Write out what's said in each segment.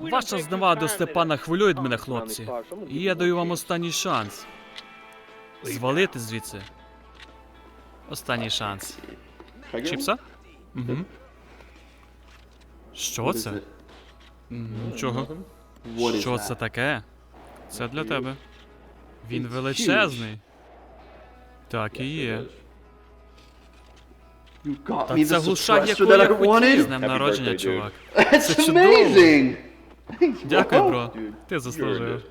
Ваша знева до Степана хвилює мене, хлопці. І я даю вам останній шанс. Звалити звідси. Останній шанс. Чіпса? Угу. Що це? Нічого. Що це таке? Це для тебе. Він величезний. Так і є. Та це глуша, яку я хотів. З днем народження, чувак. That's Це чудово. amazing. Дякую, бро. Ти заслужив.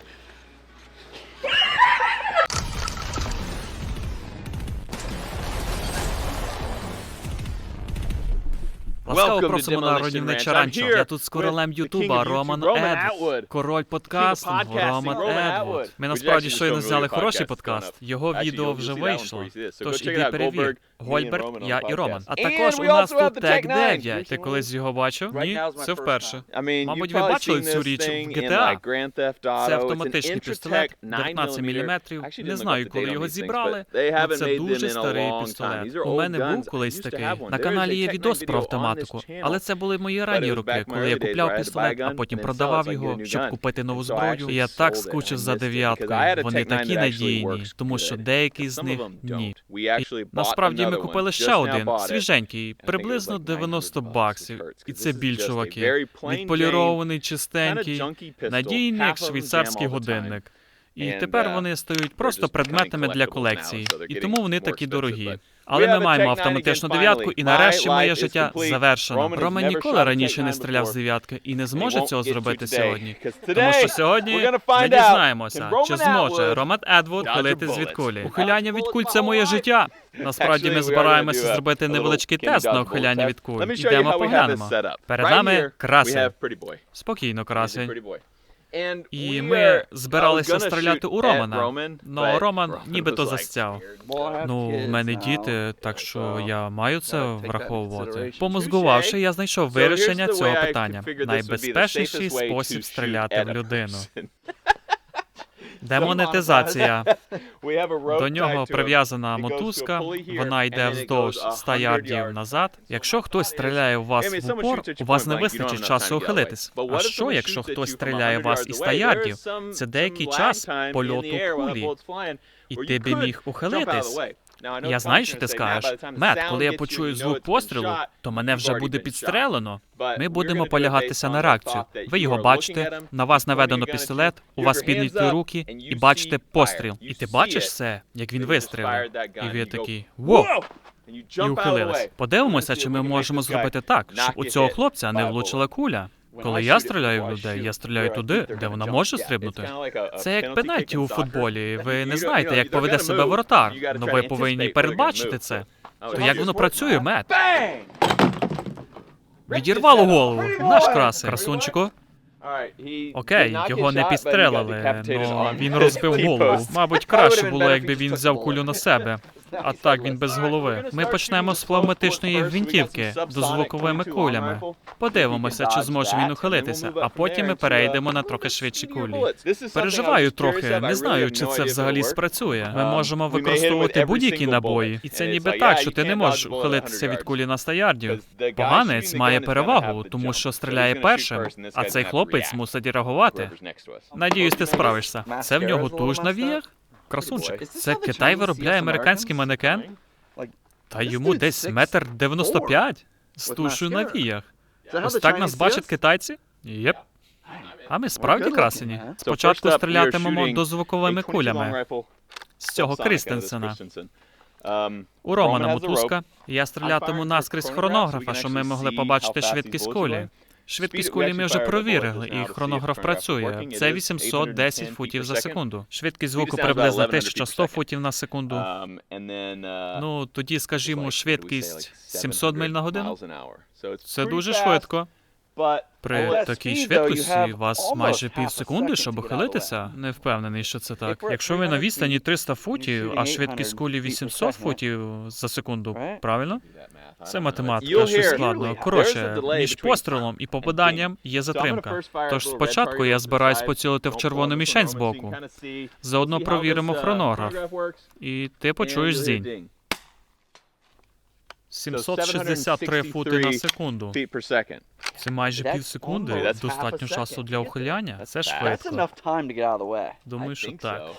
Ласкаво просимо на родівниче ранчо. Я тут з королем Ютуба Роман Едвуд. Король подкастингу Роман Roman Едвуд. Ми насправді щойно зняли your хороший podcast подкаст. Його відео вже вийшло. Тож іди перевір. On я і Роман. А також у нас тут Тек Tech Nine 9. Ти колись його бачив? Ні, це вперше. Мабуть, ви бачили цю річ в GTA. Це автоматичний пістолет, Intratec 19 мм. 9mm. Actually, Не знаю, коли його зібрали. Ну, haven't Це дуже старий пістолет. У мене був колись такий. На каналі є відос 9 про on автоматику, але це були мої ранні роки, коли я купляв пістолет, а потім продавав його, щоб купити нову зброю. Я так скучив за дев'яткою. Вони Tech 9 такі надійні, тому що деякі з них ні. І Насправді ми купили ще один, свіженький, приблизно like 90 900 bucks баксів. І це this is біль, just a чуваки. Відполірований, чистенький, надійний, як швейцарський годинник. І тепер uh, вони стають просто предметами для колекції, і тому вони такі дорогі. Але ми маємо автоматичну дев'ятку, і нарешті моє життя завершено. Роман ніколи раніше не стріляв з дев'ятки і не зможе цього зробити сьогодні. Тому що сьогодні ми дізнаємося, чи зможе Роман Едвуд хилити від кулі. Ухиляння від куль це моє життя. Насправді ми збираємося зробити невеличкий тест на ухиляння від куль. Йдемо поглянемо. Перед нами красень. Спокійно, красень. І ми збиралися was gonna стріляти у Романа. Но Роман нібито застяв. Ну, в мене діти, так що я маю це враховувати. Помозгувавши, я знайшов вирішення цього питання. Найбезпечніший спосіб стріляти в людину. Демонетизація. До нього прив'язана мотузка, вона йде вздовж goes 100 100 ярдів назад. Якщо хтось стріляє у вас в упор, у вас не вистачить часу ухилитись. А що, якщо хтось стріляє 100 вас із away? 100 There ярдів? Це деякий час польоту кулі. І ти би міг ухилитись. Я знаю, що ти say, "Matt, скажеш. Мет, коли я почую звук пострілу, то мене вже буде been shot." підстрелено. Ми будемо полягатися на реакцію. Ви його бачите, на вас наведено пістолет, у вас підняті руки, і бачите постріл. І ти бачиш все, як він вистрілив. І ви такі «Воу!» І ухилились. Подивимося, чи ми можемо зробити так, щоб у цього хлопця не влучила куля. Коли я стріляю в людей, я стріляю туди, де вона може стрибнути. Це як пенальті у футболі. Ви не знаєте, як поведе себе воротар. Ну ви повинні передбачити це. То як воно працює? Bang! Відірвало голову. Наш красень. Красунчику. Окей, його не підстрелили, але він розбив голову. Мабуть, краще було, якби він взяв кулю на себе. А так він без голови. Ми почнемо з пневматичної гвинтівки дозвуковими кулями. Подивимося, чи зможе він ухилитися, а потім ми перейдемо на трохи швидші кулі. Переживаю трохи, не знаю, чи це взагалі спрацює. Ми можемо використовувати будь-які набої, і це ніби так, що ти не можеш ухилитися від кулі на 100 ярдів. Поганець має перевагу, тому що стріляє першим, а цей хлопець мусить реагувати. Надіюсь, ти справишся. Це в нього туж на віях? Красунчик. Це Китай виробляє американський манекен? Та йому десь метр дев'яносто п'ять з тушою на віях. Ось так нас бачать китайці? Єп. А ми справді красені. Спочатку стрілятимемо дозвуковими кулями з цього Крістенсена. У Романа мотузка. Я стрілятиму наскрізь хронографа, щоб ми могли побачити швидкість кулі. Швидкість кулі ми вже провірили, і хронограф працює. Це 810 футів за секунду. Швидкість звуку приблизно 1100 футів на секунду. Ну, тоді, скажімо, швидкість 700 миль на годину. Це дуже швидко. При такій швидкості у вас майже пів секунди, щоб ухилитися. Не впевнений, що це так. Якщо ви на відстані 300 футів, а швидкість кулі 800 футів за секунду, правильно? Це математика, що складно. Коротше, між пострілом і попаданням є затримка. Тож спочатку я збираюсь поцілити в червону мішень збоку. Заодно провіримо хронограф. І ти почуєш зінь. 763 фути на секунду. Це майже пів секунди. Достатньо часу для ухиляння. Це швидко. Думаю, що так.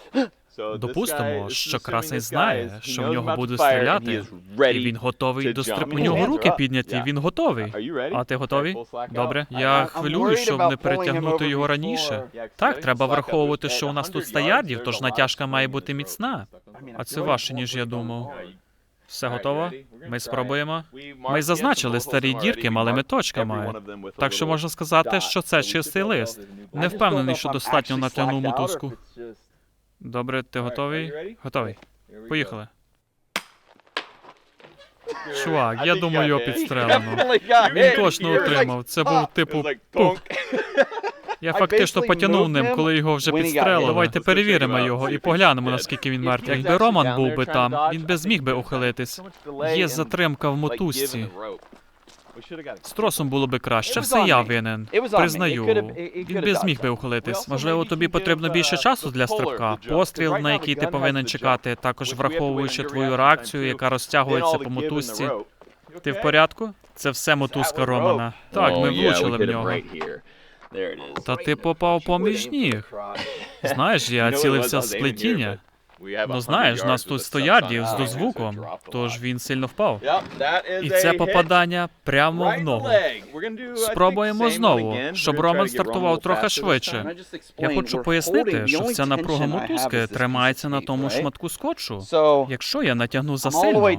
Допустимо, що красний знає, що в нього буде стріляти, і він готовий до jump. стрибку. У нього руки підняті, він готовий. А ти готовий? Добре. Я worried щоб не перетягнути його раніше. Так, треба враховувати, що у нас 100 тут 100 ярдів, yards, тож натяжка має бути міцна. А це важче, ніж я думав. Все готово? Ми спробуємо. Ми зазначили старі дірки малими точками. Так що можна сказати, що це чистий лист. Не впевнений, що достатньо натягнув мотузку. Добре, ти готовий? Готовий. Поїхали. Чувак, я думаю, його підстрелено. Він точно отримав. Це був "Ah." типу It Я фактично потягнув ним, коли його вже підстрелили. Давайте перевіримо його і поглянемо, наскільки він мертвий. Якби Роман був би там, він би зміг би ухилитись. Є затримка в мотузці. З тросом було би краще. Все я винен. Признаю. Він би зміг би ухилитись. Можливо, тобі потрібно більше часу для стрибка. Постріл, на який ти повинен чекати, також враховуючи твою реакцію, яка розтягується по мотузці. Ти в порядку? Це все мотузка Романа. Так, ми влучили в нього. Та ти попав поміж ніг. Знаєш, я цілився з was aiming here, плетіння. but we have Ну 100 знаєш, нас тут with 100 the ярдів з дозвуком, тож він сильно впав. І це попадання прямо в ногу. Спробуємо знову, щоб Роман стартував трохи швидше. Я хочу пояснити, що вся напруга мотузки тримається на тому шматку скотчу. Якщо я натягну засильно,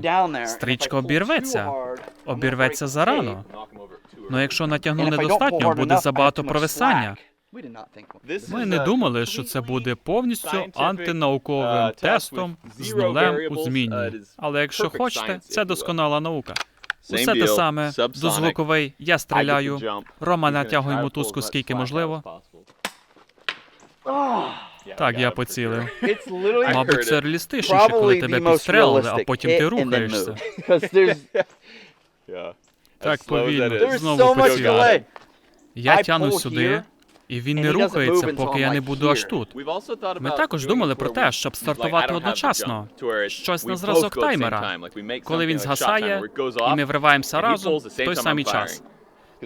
стрічка обірветься. обірветься зарано. Ну якщо натягну недостатньо, буде забагато провисання. Ми не думали, що це буде повністю антинауковим uh, тестом з нулем у. Uh, зміні. Але якщо хочете, це досконала наука. Усе те саме, дозвуковий, я стріляю. Рома натягує мотузку скільки можливо. Oh, Так, я поцілив. Мабуть, це реалістичніше, коли тебе підстрелили, а потім ти рухаєшся. Так, повільно. Знову delay. Я pull сюди, і він не рухається, поки я не буду аж тут. Ми також думали про те, щоб стартувати одночасно. Щось на зразок таймера. Коли він згасає, і ми вриваємося разом в той самий час.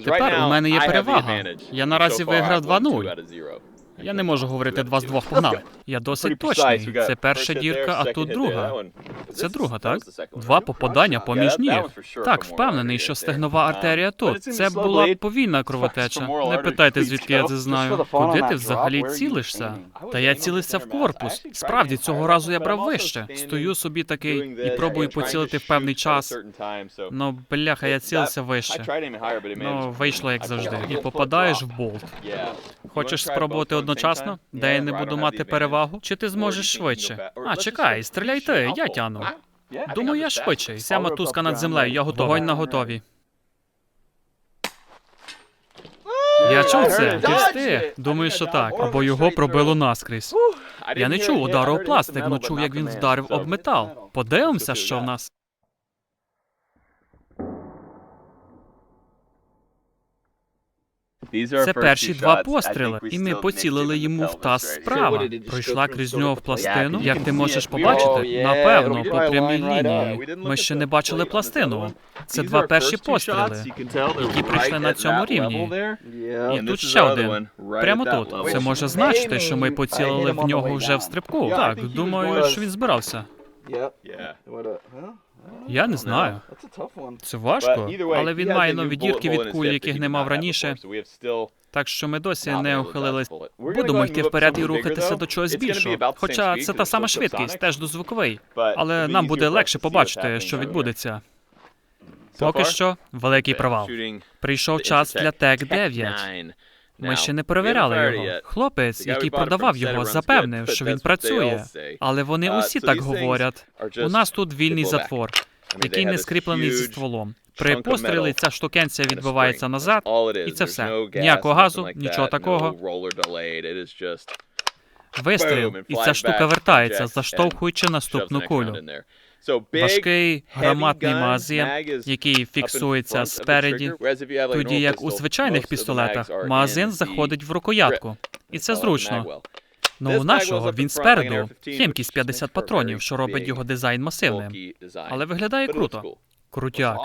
Тепер у мене є перевага. Я наразі виграв I've won 2:0. Я не можу говорити два з двох погнали. Я досить точний. Це перша дірка, а тут друга. Це друга, так? Два попадання поміж ніг. Так, впевнений, що стегнова артерія тут. Це була повільна кровотеча. Не питайте, звідки я це знаю. Куди ти взагалі цілишся? Та я цілився в корпус. Справді, цього разу я брав вище. Стою собі такий і пробую поцілити в певний час. Ну, бляха, я цілився вище. Ну, вийшло як завжди. І попадаєш в болт. Хочеш спробувати одночасно, де я не буду мати перевагу? Чи ти зможеш швидше? А, чекай, стріляй ти, я тяну. Думаю, я швидший. Вся мотузка над землею, я готовий. Вогонь на готові. Я чув це. Ти. Думаю, що так. Або його пробило наскрізь. Я не чув удару об пластик, но чув, як він вдарив об метал. Подивимося, що в нас. Це перші два постріли, і ми поцілили йому в таз справа. Пройшла крізь нього в пластину. Як ти можеш побачити? Напевно, по прямій лінії. Ми ще не бачили пластину. Це два перші постріли, які прийшли на цьому рівні. І тут ще один. Прямо тут. Це може значити, що ми поцілили в нього вже в стрибку. Так, думаю, що він збирався. Я не знаю. Це важко, але він має нові дірки від куль, яких не мав раніше. Так що ми досі не ухилились. Будемо йти вперед і рухатися до чогось більшого. Хоча це та сама швидкість, теж дозвуковий. Але нам буде легше побачити, що відбудеться. Поки що великий провал. Прийшов час для Тек 9. Ми ще не перевіряли його. Хлопець, який продавав його, запевнив, що він працює. Але вони усі так говорять. У нас тут вільний затвор, який не скріплений зі стволом. При пострілі ця штукенція відбивається назад, і це все. Ніякого газу, нічого такого. Вистріл, і ця штука вертається, заштовхуючи наступну кулю. Важкий громадний магазин, який фіксується спереді, тоді як у звичайних пістолетах магазин заходить в рукоятку. І це зручно. Ну у нашого він спереду. Ємкість 50 патронів, що робить його дизайн масивним. Але виглядає круто. Крутяк.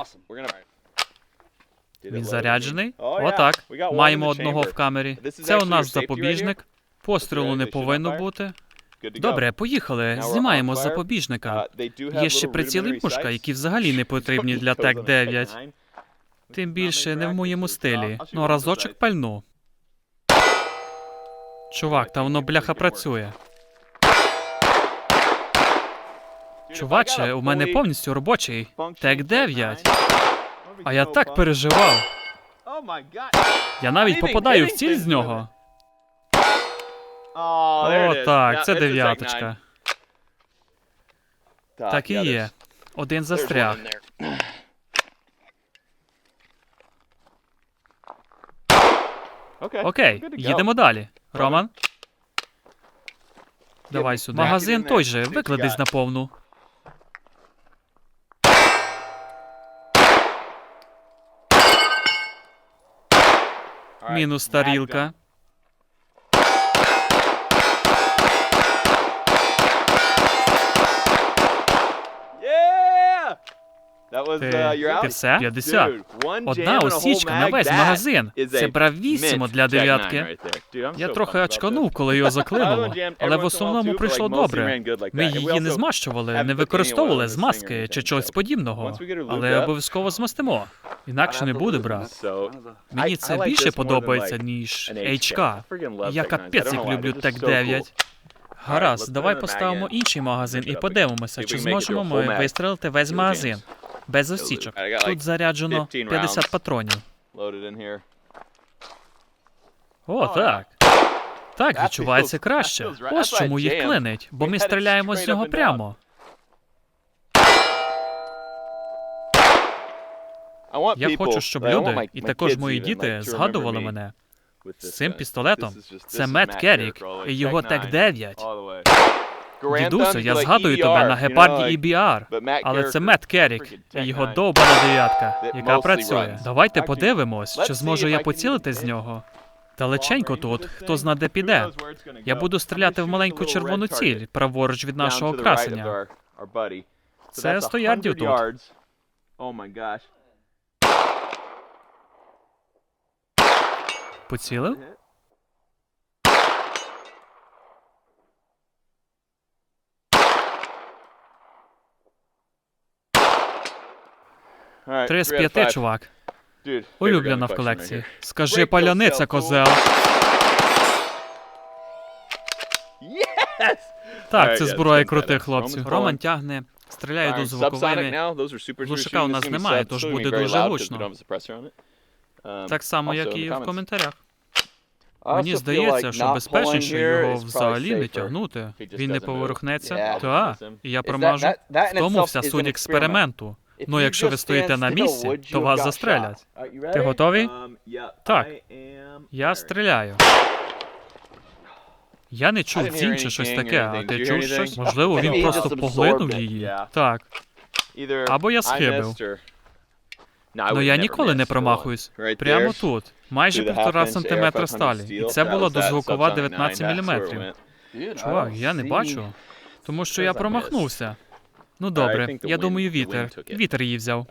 Він заряджений? Oh. Отак. Маємо одного в камері. Це у нас запобіжник. Пострілу не повинно бути. Добре, поїхали. Знімаємо з запобіжника. Uh, Є ще приціли rudimentary які взагалі не потрібні для a ТЕК-9. Тим більше не в моєму стилі. Ну разочок пальну. Чувак, та воно бляха працює. Чуваче, у мене повністю робочий. ТЕК-9. А я так переживав. переживав. Я навіть попадаю в ціль з нього. О, так, це дев'яточка. Так і є. Один застряг. Окей, їдемо далі. Роман, давай сюди. Магазин той же, викладись на повну. Мінус тарілка. Ти, uh, все? 50. Dude, one Одна осічка на весь магазин. Це a бравісімо для Tech-9 дев'ятки. Я трохи очканув, коли його заклинуло, але в основному прийшло добре. Ми її не змащували, не використовували змазки anything, чи чогось подібного. Але обов'язково змастимо. Інакше не буде, брат. Мені це більше подобається, ніж HK. Я Tech-9s. I капець як люблю ТЕК-9. cool. Гаразд, let's давай поставимо інший магазин і подивимося, чи зможемо ми вистрелити весь магазин. Без осічок. Тут заряджено 15 50 rounds. патронів. О, так. Так, відчувається краще. Ось чому їх клинить, бо ми стріляємо з нього прямо. Я хочу, щоб люди, і також мої діти згадували мене з цим пістолетом. Це Мет Керрік і його Tech-9 ТЕК-9. Thumb, я згадую тебе на гепарді but Matt Але це Мет Керрік freaking і його Tech-9. довбана дев'ятка, яка працює. Давайте подивимось, чи зможу я поцілити з нього. Далеченько тут, хто зна де піде. Я буду стріляти в маленьку червону ціль, праворуч від нашого красення. Це that's 100 ярдів 100 тут. Oh. Поцілив? Три з п'яти, чувак. Улюблена в колекції. Скажи, паляниця, козел. Так, це зброя крутих хлопців. Роман тягне, стріляє до Глушака true у нас немає, тож буде дуже гучно. Um, Так само, як і в коментарях. Мені здається, що безпечніше його взагалі не тягнути. Він не поворухнеться. Та, і я промажу. В тому вся суть експерименту. Ну, якщо ви стоїте на місці, то вас застрелять. Ти готовий? Um, yeah, Так. Я стріляю. Я не чув чи щось таке, а ти чув щось? Можливо, він просто поглинув її. Так. Або я схибив. Ну я ніколи не промахуюсь. Прямо тут, майже півтора сантиметра AR-500 сталі. І це була дозвукова subsonic 19 nine. That's where it мм. went. Dude, I Чувак, я не бачу. Тому що я промахнувся. Ну добре, я думаю, вітер. Вітер її взяв.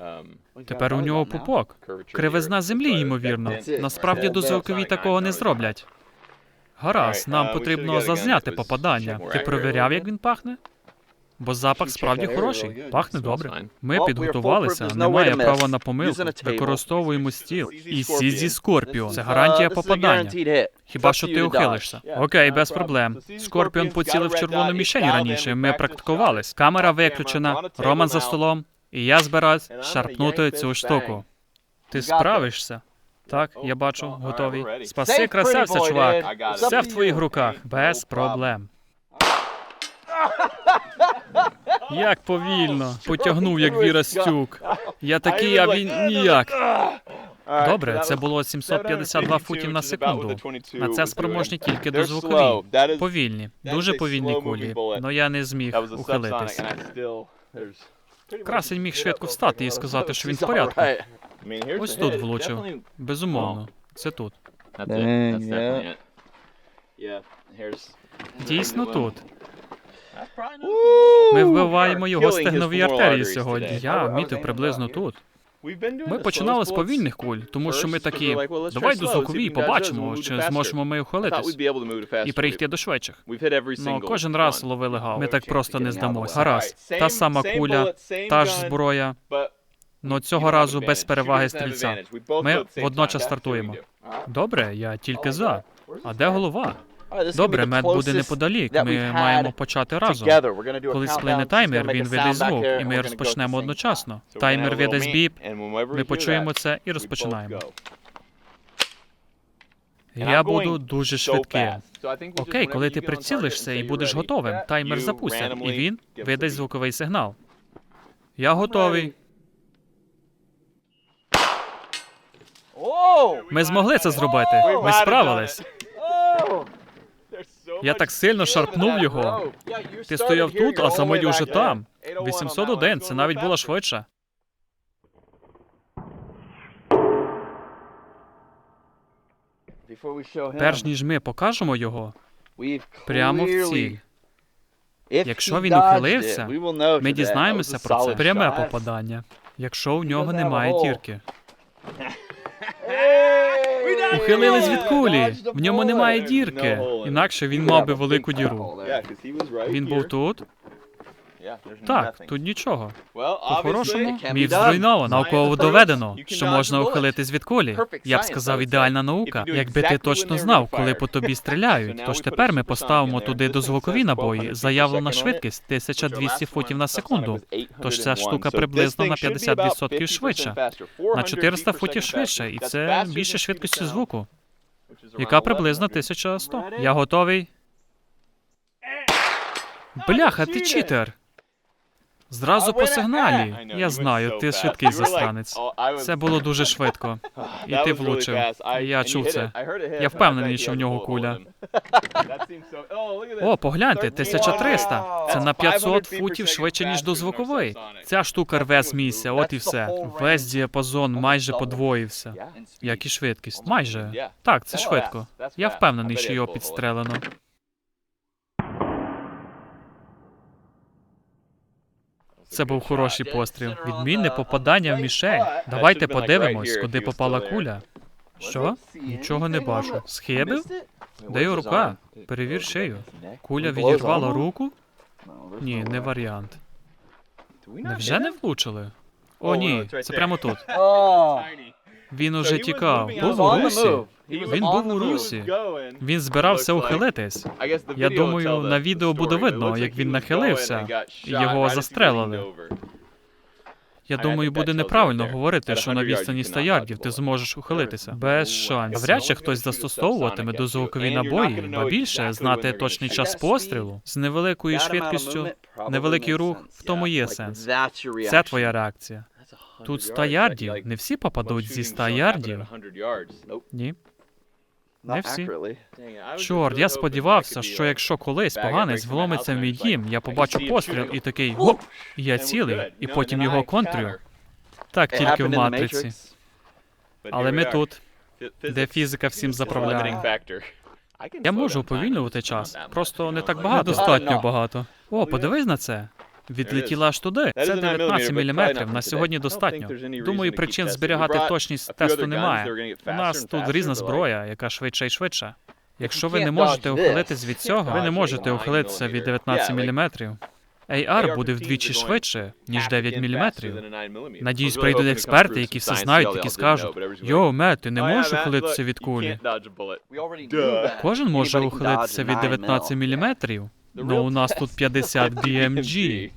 Um, Тепер у нього пупок. Кривизна землі, ймовірно. Насправді That's дозвукові такого не зроблять. Гаразд, нам uh, потрібно зазняти попадання. Ти провіряв, як він пахне? Бо запах справді хороший. Пахне добре. Ми підготувалися, немає права на помилку. Використовуємо стіл. І Scorpion. Сізі Скорпіон. Це гарантія попадання. Хіба що ти ухилишся. Окей, без проблем. Скорпіон поцілив червону мішень раніше. Ми практикувались. Камера виключена, Роман за столом, і я збираюсь шарпнути цю штуку. Ти справишся? Так, я бачу, готовий. Спаси красавця, чувак. Все в твоїх руках, без проблем. Як повільно потягнув, як Вірастюк. Я такий, а він ніяк. Добре, це було 752 футів на секунду. На це спроможні тільки дозвукові. Повільні, дуже повільні кулі. Но я не зміг ухилитись. Красень міг швидко встати і сказати, що він в порядку. Ось тут влучив. Безумовно, це тут. Дійсно тут. Ми вбиваємо його стегнові артерії сьогодні. Я вмітив приблизно тут. Ми починали з повільних куль, тому що ми такі, давай до звуковій побачимо, чи зможемо ми ухилитись і перейти до швидших. Ну, кожен раз ловили гав. Ми так просто не здамось. Гаразд, та сама куля, та ж зброя. Но цього разу без переваги стрільця. Ми водночас стартуємо. Добре, я тільки за. А де голова? Добре, мед буде неподалік. Ми маємо почати разом. Коли сплине таймер, він видасть звук, і ми розпочнемо одночасно. Таймер видасть біп, ми почуємо це і розпочинаємо. Я буду дуже швидким. Окей, коли ти прицілишся і будеш готовим, таймер запустять, і він видасть звуковий сигнал. Я готовий. Ми змогли це зробити. Ми справились. Я так сильно шарпнув його. Ти стояв тут, а самий уже там. 801, це навіть було швидше. Перш ніж ми покажемо його, прямо в ціль. Якщо він ухилився, Ми дізнаємося про це. Пряме попадання. Якщо у нього немає дірки. Ухилились від кулі. В ньому немає дірки. Інакше він мав би велику діру. Він був тут? Так, тут нічого. По-хорошому, міф зруйновано. Науково доведено, що можна ухилитись від кулі. Я б сказав, ідеальна наука, якби ти точно знав, коли по тобі стріляють. Тож тепер ми поставимо туди дозвукові набої. Заявлена швидкість 1200 футів на секунду. Тож ця штука приблизно на 50% швидша. На 400 футів швидше, і це більше швидкості звуку, яка приблизно 1100. Я готовий. Бляха, ти читер. Зразу по сигналі. Я знаю, ти швидкий засранець. Це було дуже швидко. І ти влучив. Я чув це. Я впевнений, що в нього куля. О, погляньте, 1300. Це на 500 футів швидше, ніж до звукової. Ця штука рве з місця, от і все. Весь діапазон майже подвоївся. Як і швидкість. Майже. Так, це швидко. Я впевнений, що його підстрелено. Це був хороший постріл. Відмінне попадання в мішень. Давайте подивимось, куди попала куля. Що? Нічого не бачу. Схибив? Де його рука? Перевір шию. Куля відірвала руку? Ні, не варіант. Невже не влучили? О, ні, це прямо тут. Він уже тікав. Був у русі. Він був у русі. Він збирався ухилитись. Я думаю, на відео буде видно, як він нахилився, і його застрелили. Я думаю, буде неправильно говорити, що на відстані 100 ярдів ти зможеш ухилитися. Без шансів. Навряд чи хтось застосовуватиме дозвукові набої, ба більше знати точний час пострілу з невеликою швидкістю, невеликий рух, в тому є сенс. Це твоя реакція. Тут 100 ярдів. Не всі попадуть зі 100 ярдів. Ні. Не всі. Чорт, я сподівався, що якщо колись поганець вломиться в мій дім, я побачу постріл і такий гоп, і я цілий, і потім його контрю. Так тільки в матриці. Але ми тут, де фізика всім заправляє. Я можу уповільнювати час, просто не так багато. Достатньо багато. О, подивись на це. Відлетіла аж туди. Це 19 мм, на сьогодні достатньо. Думаю, причин зберігати точність тесту немає. У нас тут різна зброя, яка швидша і швидша. Якщо ви не можете ухилитись від цього, ви не можете ухилитися від 19 мм. AR буде вдвічі швидше, ніж 9 мм. Надіюсь, прийдуть експерти, які все знають, які скажуть: Йоу, Мет, ти не можеш ухилитися від кулі. Кожен може ухилитися від 19 мм. Ну, у нас тут 50 BMG.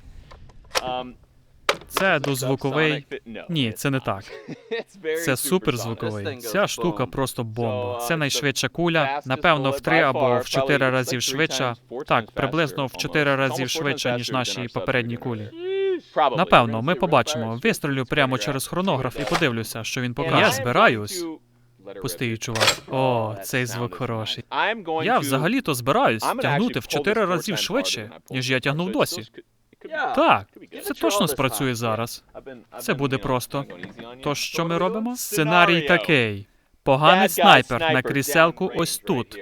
Це дозвуковий. Ні, це не так. Це суперзвуковий. Ця штука просто бомба. Це найшвидша куля. Напевно, в три або в чотири разів швидша. Так, приблизно в чотири разів швидше, ніж наші попередні кулі. Напевно, ми побачимо. Вистрілю прямо через хронограф і подивлюся, що він покаже. Я збираюсь. Пустий чувак. О, цей звук хороший. Я взагалі-то збираюсь тягнути в чотири разів швидше, ніж я тягнув досі. Так, це точно спрацює зараз. Це буде просто. Тож що ми робимо? Сценарій такий: поганий снайпер на кріселку ось тут.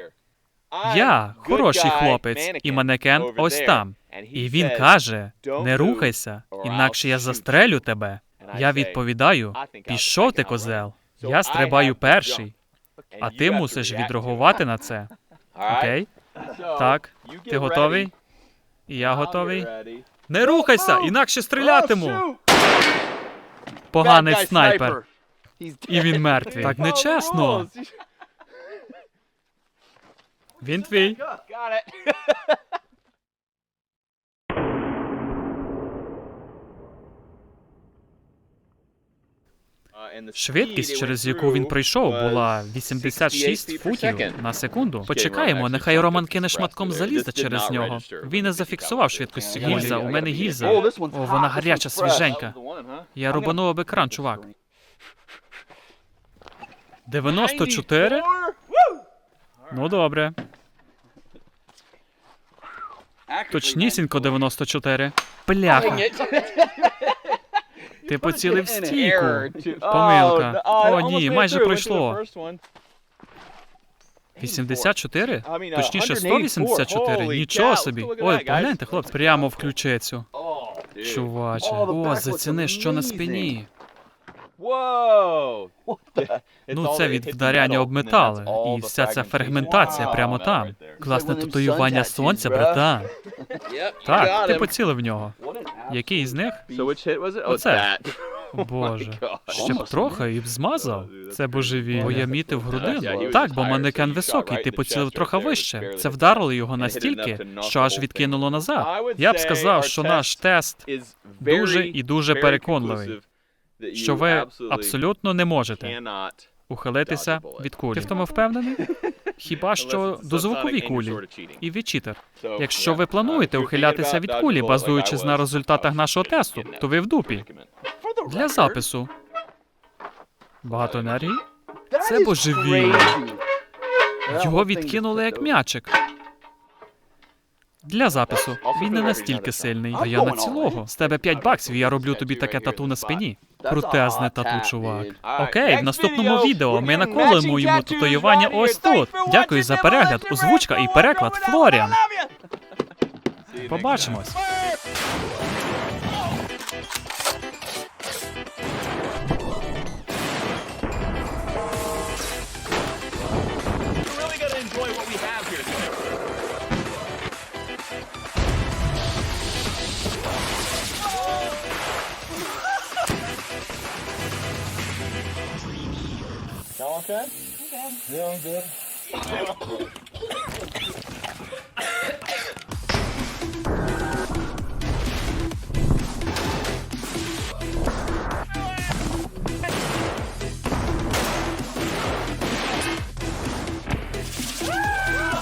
Я хороший хлопець, і манекен ось там. І він каже: не рухайся, інакше я застрелю тебе. Я відповідаю: пішов ти, козел. Я стрибаю перший, а ти мусиш відреагувати на це. Окей? Так, ти готовий? І я готовий. Не рухайся, інакше стрілятиму. Поганий снайпер. І він мертвий. Так нечесно. Він твій. Швидкість, через яку він пройшов, була 86 футів на секунду. Почекаємо, нехай Роман кине шматком заліза через нього. Він не зафіксував швидкості гільза. У мене гільза. О, вона гаряча, свіженька. Я рубанув об екран, чувак. 94? Ну добре. Точнісінько 94. Бляха. Ти поцілив в стійку. Помилка. О, ні, майже пройшло. 84? Точніше, 184? Нічого собі. Ой, погляньте, хлопці, прямо в ключецю. Чуваче. О, заціни, що на спині. Ну, це від вдаряння об метали. І вся ця фрагментація прямо там. Класне татуювання сонця, братан. Так, ти поцілив в нього. Який із них? Оце. Боже. Ще б трохи і б змазав. Це божевілля. Бо я мітив грудину. Так, бо манекен високий, ти поцілив трохи вище. Це вдарило його настільки, що аж відкинуло назад. Я б сказав, що наш тест дуже і дуже переконливий, що ви абсолютно не можете ухилитися від кулі. Ти в тому впевнений? Хіба що до звуковій кулі. І ви читер. Якщо ви плануєте ухилятися від кулі, базуючись на результатах нашого тесту, то ви в дупі. Для запису. Багато енергії? Це божевілля. Його відкинули як м'ячик. Для запису. Він не настільки сильний. А я на цілого. З тебе 5 баксів, і я роблю тобі таке тату на спині. Крутезне тату, чувак. Окей, в наступному відео ми наколимо йому татуювання ось тут. Дякую за перегляд, озвучка і переклад Флоріан. Побачимось.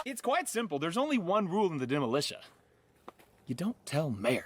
It's quite simple. There's only one rule in the demolition. You don't tell mayor.